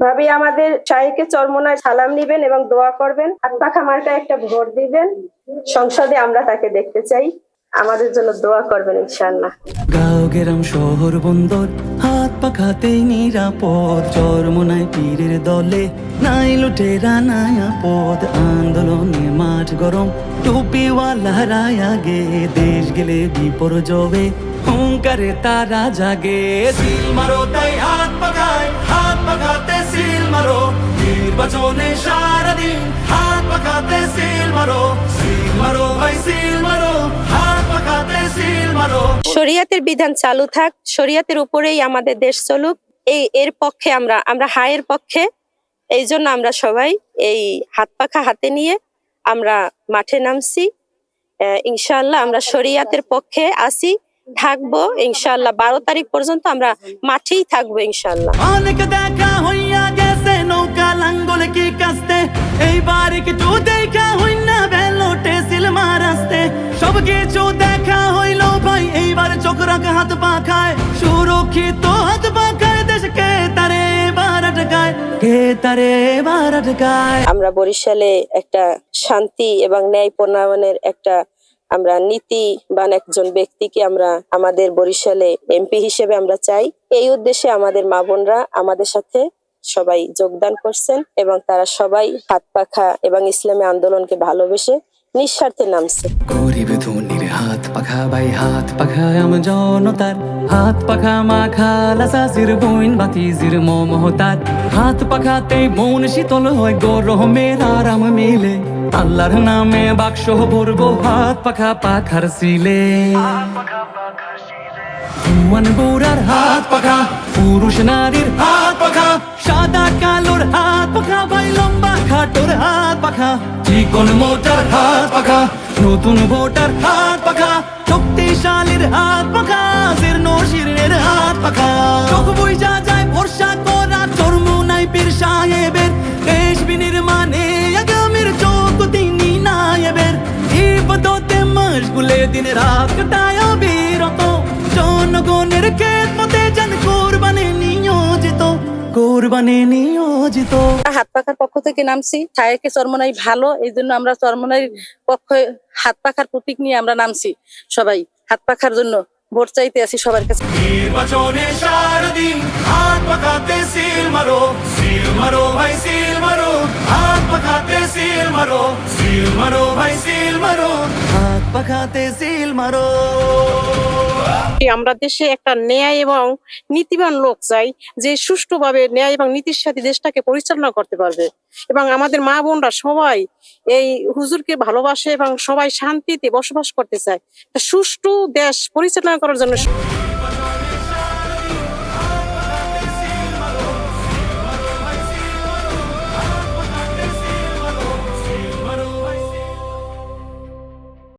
ভাবি, আমাদের শাহীকে সালাম নিবেন এবং দোয়া করবেন। আত্মা একটা ভোট দিবেন। সংসদে আমরা তাকে দেখতে চাই। আমাদের জন্য দোয়া করবেন শহর, বন্দর, হাত পাখাতেই নিরাপদ। চরমনায় পীরের দলে নাই লুটেরা, নাই আপদ। আন্দোলনে মাঠ গরম টুপিওয়ালা রায় আগে। দেশ গেলে বিপর্যবে হুঙ্কারে তারা জাগে। সিল মারো তাই হাত পাখায় হাত পাখাতে সিল মারো। নির্বাচনে সারাদিন হাত পাখাতে সিল মারো। সিল মারো ভাই সিল মারো শরিয়াতের বিধান চালু থাক শরিয়াতের উপরেই আমাদের দেশ চলুক। এই এর পক্ষে আমরা আমরা হায়ের পক্ষে এই জন্য আমরা সবাই এই হাত পাখা হাতে নিয়ে আমরা মাঠে নামছি। আহ, ইনশাআল্লাহ আমরা শরিয়াতের পক্ষে আসি থাকব ইনশাআল্লাহ। বারো তারিখ পর্যন্ত আমরা মাঠেই থাকব ইনশাআল্লাহ। অনেক দেখা হইয়া গেছে নৌকা লাঙ্গলে কি কাস্তে? এইবার কিছু দেখা হইনা বেলোটে সিলমার আসতে সব কিছু দেখা হইল ভাই এইবার চোখ রাখা হাত পাখায়। সুরক্ষিত হাত পাখায় দেশকে তারে আমরা বরিশালে একটা শান্তি এবং ন্যায় প্রণয়নের একটা আমরা নীতি নীতিবান একজন ব্যক্তিকে আমরা আমাদের বরিশালে এমপি হিসেবে আমরা চাই। এই উদ্দেশ্যে আমাদের মা বোনরা আমাদের সাথে সবাই যোগদান করছেন এবং তারা সবাই হাত পাখা এবং ইসলামী আন্দোলনকে ভালোবেসে নিঃস্বার্থে নামছে। গরিব ধনির হাত পাখা বাই হাত পাখা আম জনতার। হাত পাখা মাখা লাসাসির বইন মমহতার হাত পাখাতে মন শীতল হয় গরমের আরাম মিলে। আল্লাহর নামে বাক্স ভরবো, হাত পাখা পাখার সিলে হাত পাখা, পুরুষ নারীর হাত পাখা, সাদা কালোর হাত পাখা, ভাই লম্বা খাটোর হাত পাখা। চিকন মোটার হাত পাখা, নতুন ভোটার হাত পাখা, শক্তিশালীর হাত পাখা জীর্ণ দিন রাত কাটায় বিরত জনগণের ক্ষেত মতে যান কোরবানি নিয়োজিত কোরবানি নিয়োজিত। হাত পাখার পক্ষ থেকে নামছি। ছায়াকে চরমনাই ভালো এই জন্য আমরা চরমনাই পক্ষে হাত পাখার প্রতীক নিয়ে আমরা নামছি সবাই। হাত পাখার জন্য ভোট চাইতে আছি সবার কাছে। নির্বাচনে সারাদিন হাত পাখাতে সিল মারো সিল মারো ভাই সিল মারো। হাত পাখাতে সিল মারো সিল মারো ভাই সিল মারো। আমরা দেশে একটা ন্যায় এবং নীতিবান লোক চাই, যে সুষ্ঠুভাবে ন্যায় এবং নীতির সাথে দেশটাকে পরিচালনা করতে পারবে। এবং আমাদের মা বোনরা সবাই এই হুজুরকে ভালোবাসে এবং সবাই শান্তিতে বসবাস করতে চায়। সুষ্ঠু দেশ পরিচালনা করার জন্য